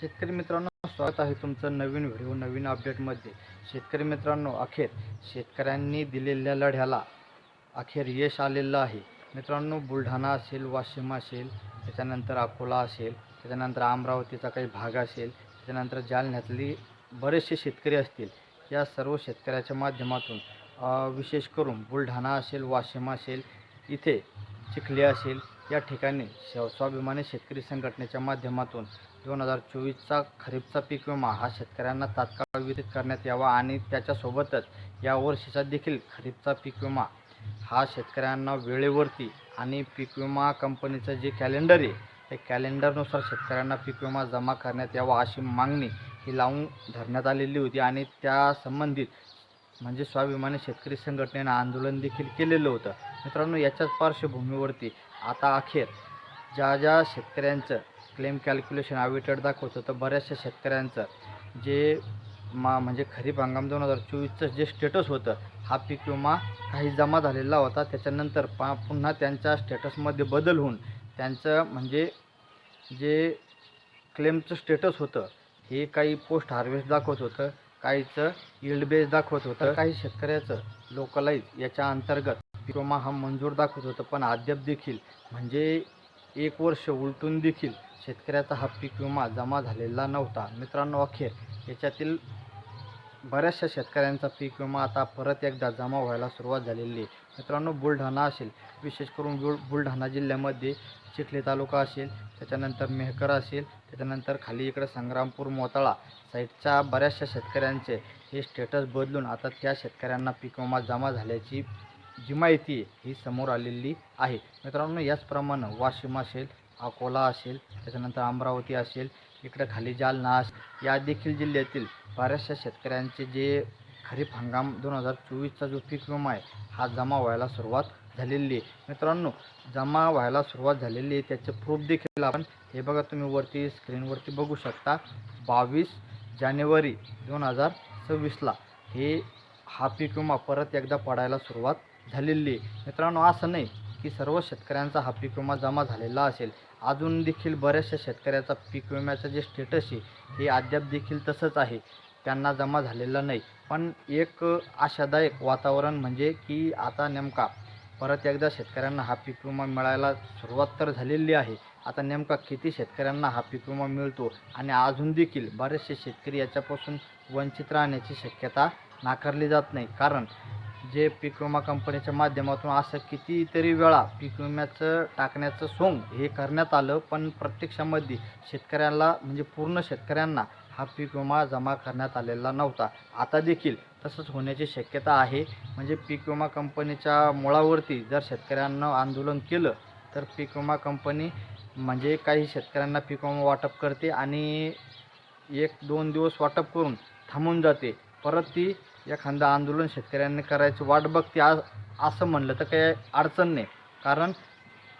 शेतकरी मित्रांनो स्वागत आहे तुमचं नवीन व्हिडिओ नवीन अपडेटमध्ये शेतकरी मित्रांनो अखेर शेतकऱ्यांनी दिलेल्या लढ्याला अखेर यश आलेलं आहे. मित्रांनो बुलढाणा असेल वाशिम असेल त्याच्यानंतर अकोला असेल त्याच्यानंतर अमरावतीचा काही भाग असेल त्याच्यानंतर जालन्यातली बरेचसे शेतकरी असतील या सर्व शेतकऱ्याच्या माध्यमातून विशेष करून बुलढाणा असेल वाशिम असेल इथे चिखली असेल या ठिकाणी श स्वाभिमानी शेतकरी संघटनेच्या माध्यमातून दोन हजार चोवीसचा खरीपचा पीक विमा हा शेतकऱ्यांना तात्काळ वितरित करण्यात यावा आणि त्याच्यासोबतच या वर्षीचा देखील खरीपचा पीक विमा हा शेतकऱ्यांना वेळेवरती आणि पीक विमा कंपनीचं जे कॅलेंडर आहे त्या कॅलेंडरनुसार शेतकऱ्यांना पीक विमा जमा करण्यात यावा अशी मागणी ही लावून धरण्यात आलेली होती आणि त्या संबंधित म्हणजे स्वाभिमानी शेतकरी संघटनेनं आंदोलन देखील केलेलं होतं. मित्रांनो याच्याच पार्श्वभूमीवरती आता अखेर ज्या ज्या शेतकऱ्यांचं क्लेम कॅल्क्युलेशन आविटेड दाखवत होतं बऱ्याचशा शेतकऱ्यांचं जे मा म्हणजे खरीप हंगाम दोन हजार चोवीसचं जे स्टेटस होतं हा पीक विमा काही जमा झालेला होता. त्याच्यानंतर पा पुन्हा त्यांच्या स्टेटसमध्ये बदल होऊन त्यांचं म्हणजे जे क्लेमचं स्टेटस होतं हे काही पोस्ट हार्वेस्ट दाखवत होतं. काहीचं यील्ड बेस दाखवत होतं. काही शेतकऱ्याचं लोकलाईज याच्या अंतर्गत पीक विमा हा मंजूर दाखवत होतं. पण अद्याप देखील म्हणजे एक वर्ष उलटून देखील शेतकऱ्याचा हा पीक विमा जमा झालेला नव्हता. मित्रांनो अखेर याच्यातील बऱ्याचशा शेतकऱ्यांचा पीक विमा आता परत एकदा जमा व्हायला सुरुवात झालेली आहे. मित्रांनो बुलढाणा असेल विशेष करून बुल बुलढाणा जिल्ह्यामध्ये चिखली तालुका असेल त्याच्यानंतर मेहकर असेल त्याच्यानंतर खाली इकडं संग्रामपूर मोताळा साईडच्या बऱ्याचशा शेतकऱ्यांचे हे स्टेटस बदलून आता त्या शेतकऱ्यांना पीक विमा जमा झाल्याची जी माहिती ही समोर आलेली आहे. मित्रांनो याचप्रमाणे वाशिम असेल अकोला असेल त्याच्यानंतर अमरावती असेल इकडं खाली जालना या देखील जिल्ह्यातील बऱ्याचशा शेतकऱ्यांचे जे खरीप हंगाम दोन हजार चोवीसचा जो पीक विमा आहे हा जमा व्हायला सुरुवात झालेली आहे. मित्रांनो जमा व्हायला सुरुवात झालेली आहे त्याचे प्रूफ देखील आपण हे बघा तुम्ही वरती स्क्रीनवरती बघू शकता. बावीस जानेवारी दोन हजार सव्वीसला हे हा पीक विमा परत एकदा पडायला सुरुवात झालेली आहे. मित्रांनो असं नाही की सर्व शेतकऱ्यांचा हा पीक विमा जमा झालेला असेल. अजून देखील बऱ्याचशा शेतकऱ्याचा पीक विम्याचं जे स्टेटस आहे हे अद्याप देखील तसंच आहे. त्यांना जमा झालेला नाही. पण एक आशादायक वातावरण म्हणजे की आता नेमका परत एकदा शेतकऱ्यांना हा पीक विमा मिळायला सुरुवात तर झालेली आहे. आता नेमका किती शेतकऱ्यांना हा पीक विमा मिळतो आणि अजून देखील बरेचसे शेतकरी याच्यापासून वंचित राहण्याची शक्यता नाकारली जात नाही. कारण जे पीक विमा कंपनीच्या माध्यमातून असं कितीतरी वेळा पीक विम्याचं टाकण्याचं सोंग हे करण्यात आलं पण प्रत्यक्षामध्ये शेतकऱ्यांना म्हणजे पूर्ण शेतकऱ्यांना हा पीक विमा जमा करण्यात आलेला नव्हता. आता देखील तसंच होण्याची शक्यता आहे. म्हणजे पीक विमा कंपनीच्या मुळावरती जर शेतकऱ्यांना आंदोलन केलं तर पीक विमा कंपनी म्हणजे काही शेतकऱ्यांना पीक विमा वाटप करते आणि एक दोन दिवस वाटप करून थांबून जाते. परत ती एखादं आंदोलन शेतकऱ्यांनी करायची वाट बघते आ असं म्हणलं तर काही अडचण नाही. कारण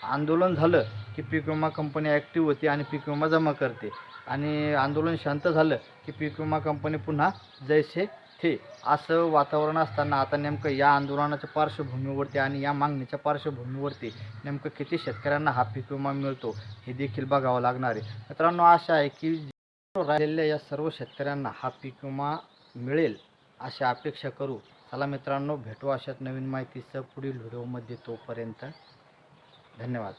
आंदोलन झालं की पीक विमा कंपनी ॲक्टिव्ह होते आणि पीक विमा जमा करते. आणि आंदोलन शांत झालं की पीक विमा कंपनी पुन्हा जैसे थे. असं वातावरण असताना आता नेमकं या आंदोलनाच्या पार्श्वभूमीवरती आणि या मागणीच्या पार्श्वभूमीवरती नेमकं किती शेतकऱ्यांना हा पीक विमा मिळतो हे देखील बघावं लागणार आहे. मित्रांनो आशा आहे की राहिलेल्या या सर्व शेतकऱ्यांना हा पीक विमा मिळेल. अशी अपेक्षा करू. चला मित्रांनो भेटू अशात नवीन माहितीसह पुढील व्हिडिओमध्ये तोपर्यंत धन्यवाद.